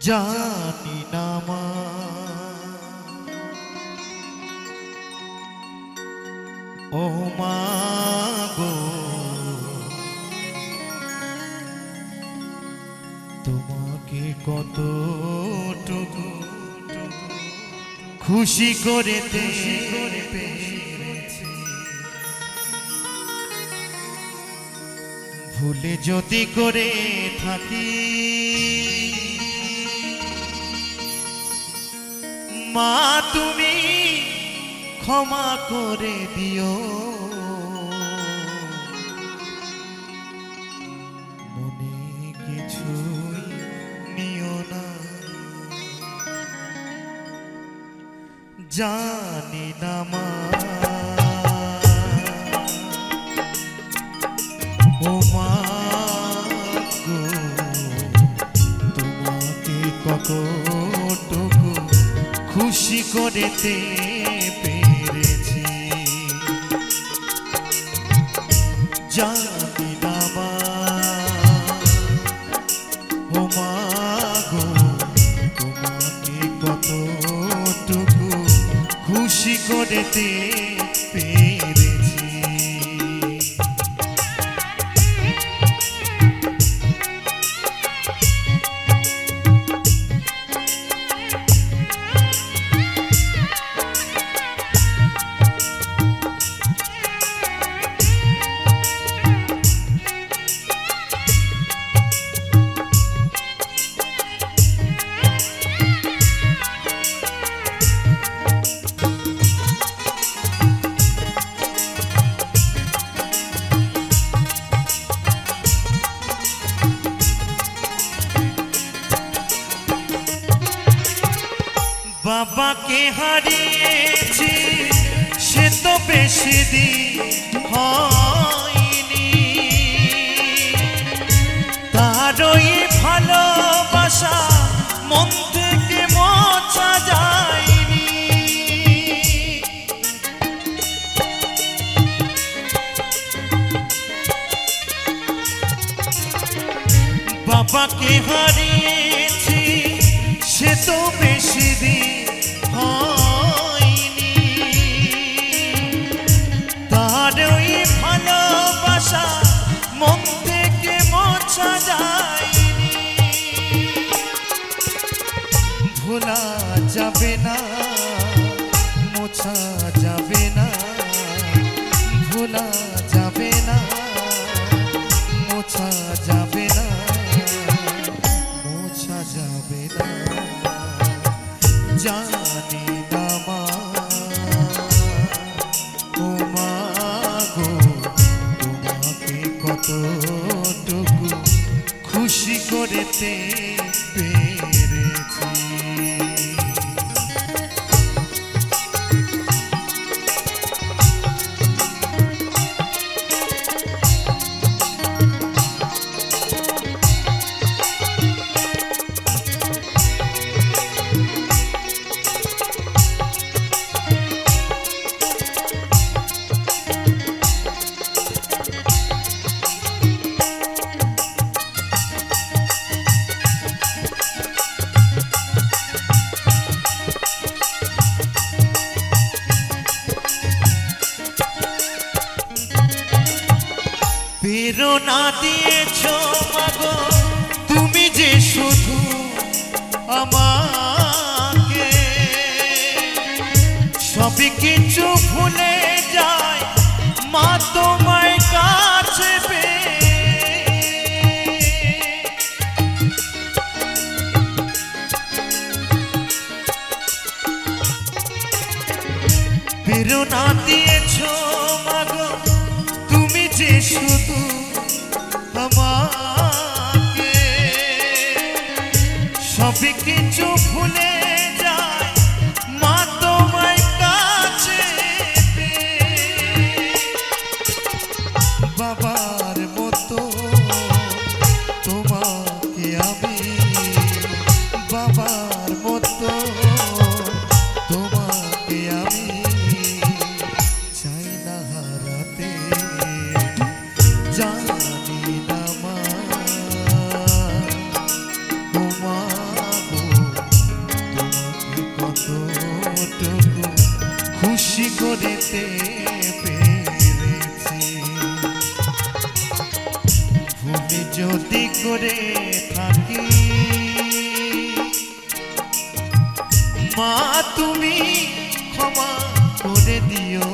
জানি না ও মা গো তোমাকে কতটুকু খুশি করে করে ভুলে যদি করে থাকি মা তুমি ক্ষমা করে দিও। মনে কিছুই নিও না। জানি না মা। খুশি করেতে পেরেছি। জানি বাবা ও মা গো তোমাকে কতটুকু খুশি করেতে পেরেছি। সে তো বেশি দিন হয়নি। তারই ভালোবাসা মন থেকে মোছা যায়নি। বাবাকে হারিয়েছি, সে তো বেশি দিন হয়নি। ভোলা যাবে না, মোছা যাবে না, ভোলা যাবে না, মোছা যাবে না, মোছা যাবে না। জানি না মা তোমাকে খুশি করেতে দিয়েছ মাগো। তুমি যে শুধু আমাকে, সবই কিছু ভুলে যায়, মা তোমায় কাছে প্রেরণা দিয়েছ, মাগো। তুমি যে শুধু বাবার মতো। তোমাকে আমি চাই না হারাতে। জানি না মা তোমাকে কতটুকু খুশি করিতে পেরেছি। ভূমি যদি করে তুমি ক্ষমা করে দিও।